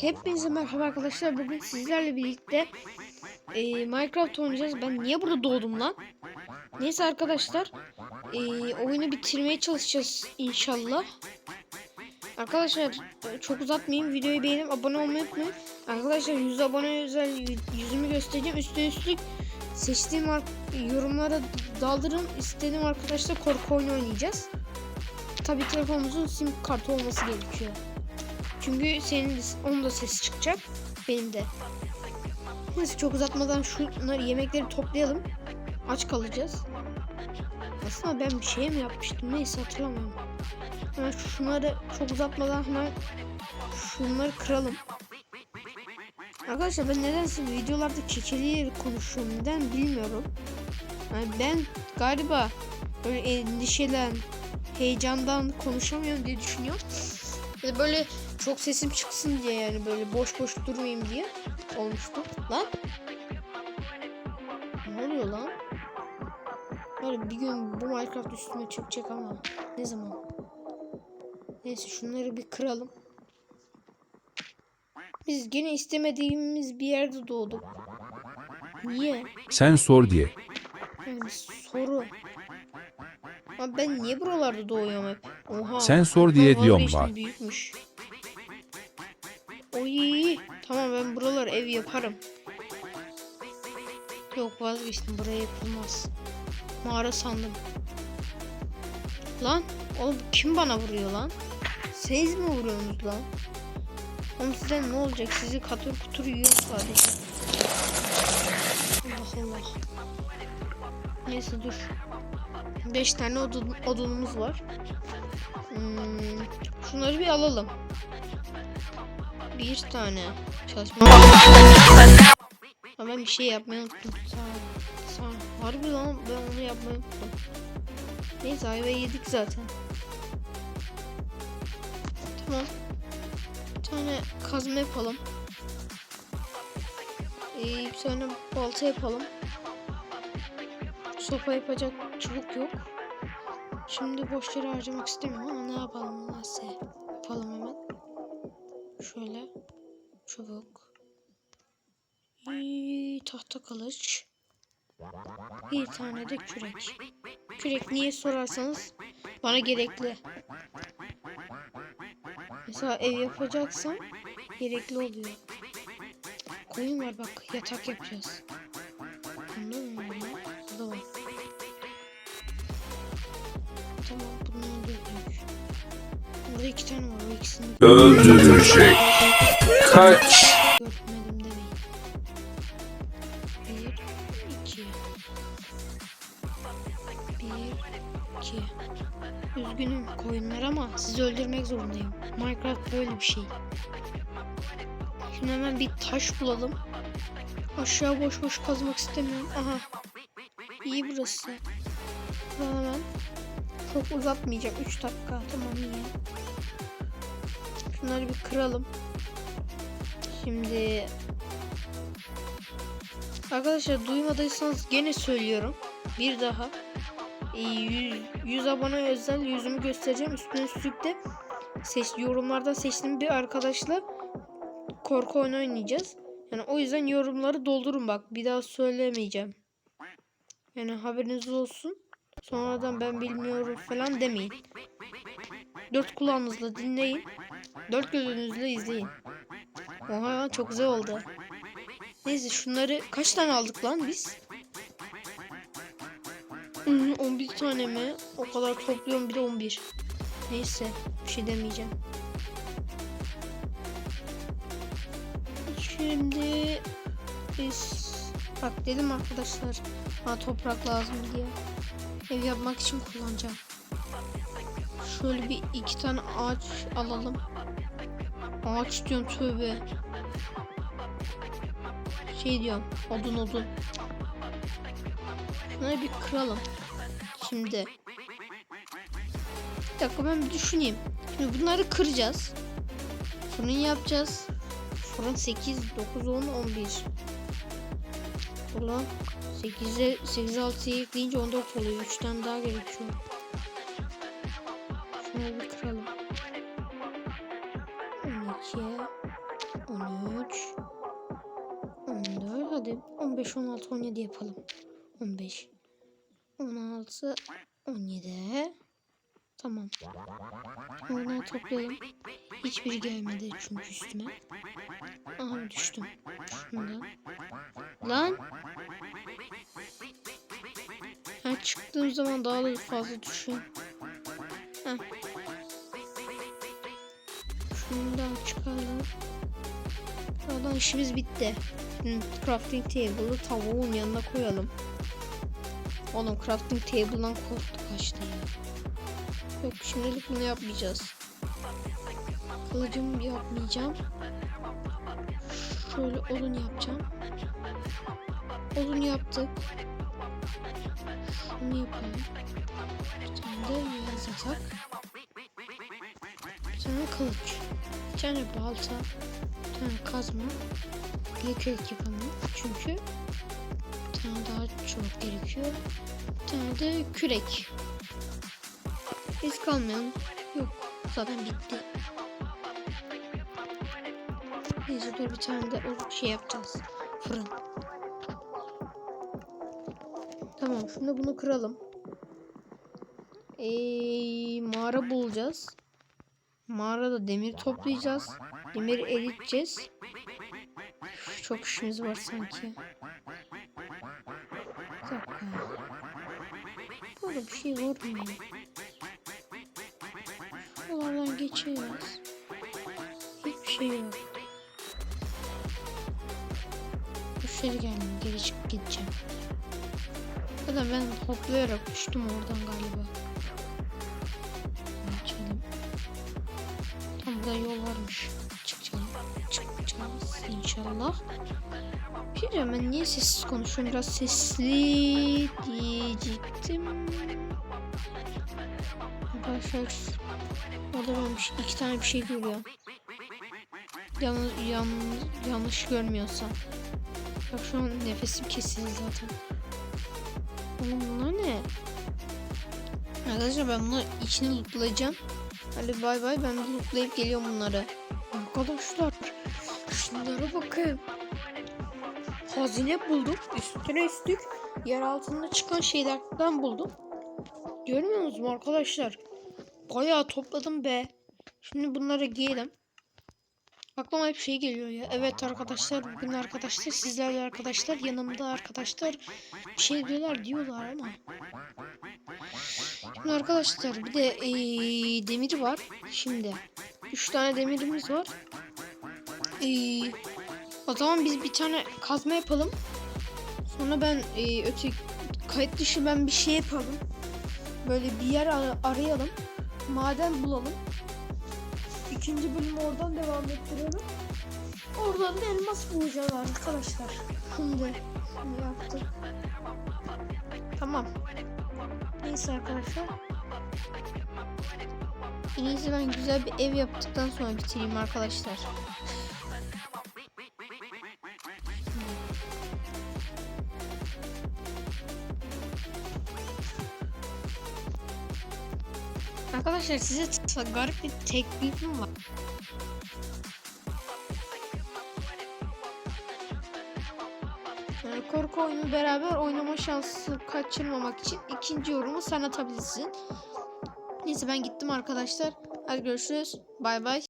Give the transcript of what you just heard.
Hepinize merhaba arkadaşlar. Bugün sizlerle birlikte e, Minecraft oynayacağız. Ben niye burada doğdum lan? Neyse arkadaşlar. E, oyunu bitirmeye çalışacağız inşallah. Arkadaşlar e, çok uzatmayayım. Videoyu beğenip abone olmayı unutmayın. Arkadaşlar 100 abone özel yü- yüzümü göstereceğim. Üstüne üstlük seçtiğim ar- yorumlara daldırın. İstediğim arkadaşlar korku oyunu oynayacağız. Tabii telefonumuzun sim kartı olması gerekiyor. Çünkü senin onun da sesi çıkacak. Benim de. Neyse çok uzatmadan şunları yemekleri toplayalım. Aç kalacağız. Aslında ben bir şey mi yapmıştım? Neyse hatırlamıyorum. Hemen şunları çok uzatmadan hemen şunları kıralım. Arkadaşlar ben nedense videolarda kekeliği konuşuyorum. Neden bilmiyorum. Yani ben galiba böyle endişelen, heyecandan konuşamıyorum diye düşünüyorum. Böyle çok sesim çıksın diye yani böyle boş boş durmayayım diye olmuştu. Lan. Ne oluyor lan? Böyle bir gün bu Minecraft üstüme çıkacak ama ne zaman? Neyse şunları bir kıralım. Biz gene istemediğimiz bir yerde doğduk. Niye? Sen sor diye. Yani soru. Abi ben niye buralarda doğuyorum hep? Oha. Sen sor diye diyorum bak. büyükmüş. Oy. Tamam ben buralar ev yaparım. Yok vazgeçtim buraya yapılmaz. Mağara sandım. Lan oğlum kim bana vuruyor lan? Siz mi vuruyorsunuz lan? Oğlum sizden ne olacak? Sizi katır kutur yiyor sadece. Allah Allah. Neyse dur. 5 tane odun, odunumuz var. Hmm, şunları bir alalım. Bir tane çalışma. Ben bir şey yapmayı unuttum. Sağ. Sağ. Harbi lan ben onu yapmayı unuttum. Neyse ayvayı yedik zaten. Tamam. Bir tane kazma yapalım. Ee, bir tane balta yapalım. Sopa yapacak çubuk yok. Şimdi boş yere harcamak istemiyorum ama ne yapalım neyse. İyi, tahta kılıç. Bir tane de kürek. Kürek niye sorarsanız bana gerekli. Mesela ev yapacaksam gerekli oluyor. Koyun var bak yatak yapacağız. Bunda mı. Kaç. İki. Üzgünüm koyunlar ama sizi öldürmek zorundayım. Minecraft böyle bir şey. Şimdi hemen bir taş bulalım. Aşağı boş boş kazmak istemiyorum. Aha. İyi burası. Buradan hemen çok uzatmayacağım. 3 dakika. Tamam iyi. Şunları bir kıralım. Şimdi Arkadaşlar duymadıysanız gene söylüyorum. Bir daha. Ee, 100, 100 abone özel yüzümü göstereceğim. Üstüne üstlük seç, yorumlardan seçtiğim bir arkadaşla korku oyunu oynayacağız. Yani o yüzden yorumları doldurun bak. Bir daha söylemeyeceğim. Yani haberiniz olsun. Sonradan ben bilmiyorum falan demeyin. Dört kulağınızla dinleyin. Dört gözünüzle izleyin. Oha çok güzel oldu. Neyse şunları kaç tane aldık lan biz? Hmm, 11 tane mi? O kadar topluyorum bir de 11. Neyse bir şey demeyeceğim. Şimdi biz bak dedim arkadaşlar bana toprak lazım diye. Ev yapmak için kullanacağım. Şöyle bir iki tane ağaç alalım. Ağaç diyorum tövbe. Şey diyorum odun odun. Şunları bir kıralım. Şimdi. Bir dakika ben bir düşüneyim. Şimdi bunları kıracağız. Fırın yapacağız. Fırın 8, 9, 10, 11. Ulan 8'e 8 6'ya ekleyince 19 oluyor. 3 tane daha gerekiyor. Şunları bir kıralım. 12 13 14 hadi 15 16 17 yapalım. 15, 16, 17. Tamam. Oradan toplayalım. Hiçbiri gelmedi çünkü üstüme. Aha düştüm. Şundan. Lan. Ha, çıktığım zaman daha da fazla düşüyor. Heh. Şundan çıkalım. Oradan işimiz bitti. Hı, Crafting table'ı tavuğun yanına koyalım. Oğlum crafting table'dan korktu kaçtı ya. Yok şimdilik bunu yapmayacağız. Kılıcımı yapmayacağım. Şöyle odun yapacağım. Odun yaptık. Şunu yapalım. Bir tane de yaz. Bir tane kılıç. Bir tane balta. Bir tane kazma. Bir kürek yapalım. Çünkü tane daha çok gerekiyor. Bir tane de kürek. Biz kalmayalım. Yok. Zaten bitti. Neyse dur bir tane de şey yapacağız. Fırın. Tamam şimdi bunu kıralım. Ee, mağara bulacağız. Mağarada demir toplayacağız. Demir eriteceğiz. Çok işimiz var sanki. Dakika. Burada bir şey var mı? Buralardan geçiyoruz. Hiçbir şey yok. Müşteri geldim. Geri çıkıp gideceğim. Ya da ben hoplayarak düştüm oradan galiba. Geçelim. Tam burada yol inşallah. Bir şey diyeceğim, ben niye sessiz konuşuyorum? Biraz sesli diyecektim. Arkadaşlar şey- iki tane bir şey görüyorum. Yanlış, yanlış, yanlış görmüyorsam. Bak şu an nefesim kesildi zaten. Oğlum bunlar ne? Arkadaşlar ben bunu içini lootlayacağım. Hadi bay bay ben lootlayıp geliyorum bunları. Arkadaşlar şunlara bakın. Hazine buldum. Üstüne üstlük yer altında çıkan şeylerden buldum. Görmüyor musunuz arkadaşlar? Bayağı topladım be. Şimdi bunları giyelim. Aklıma hep şey geliyor ya. Evet arkadaşlar bugün arkadaşlar sizlerle arkadaşlar yanımda arkadaşlar bir şey diyorlar diyorlar ama. Şimdi arkadaşlar bir de eee, demir var. Şimdi 3 tane demirimiz var. Eee, o zaman biz bir tane kazma yapalım. Sonra ben eee öte kayıt dışı ben bir şey yapalım. Böyle bir yer ara- arayalım. Maden bulalım. İkinci bölümü oradan devam ettirelim. Oradan da elmas bulacağız arkadaşlar. Şimdi şunu yaptık. Tamam. Neyse arkadaşlar. En ben güzel bir ev yaptıktan sonra bitireyim arkadaşlar. Arkadaşlar size garip bir teklifim var. Korku oyunu beraber oynama şansı kaçırmamak için ikinci yorumu sen atabilirsin. Neyse ben gittim arkadaşlar. Hadi görüşürüz. Bay bay.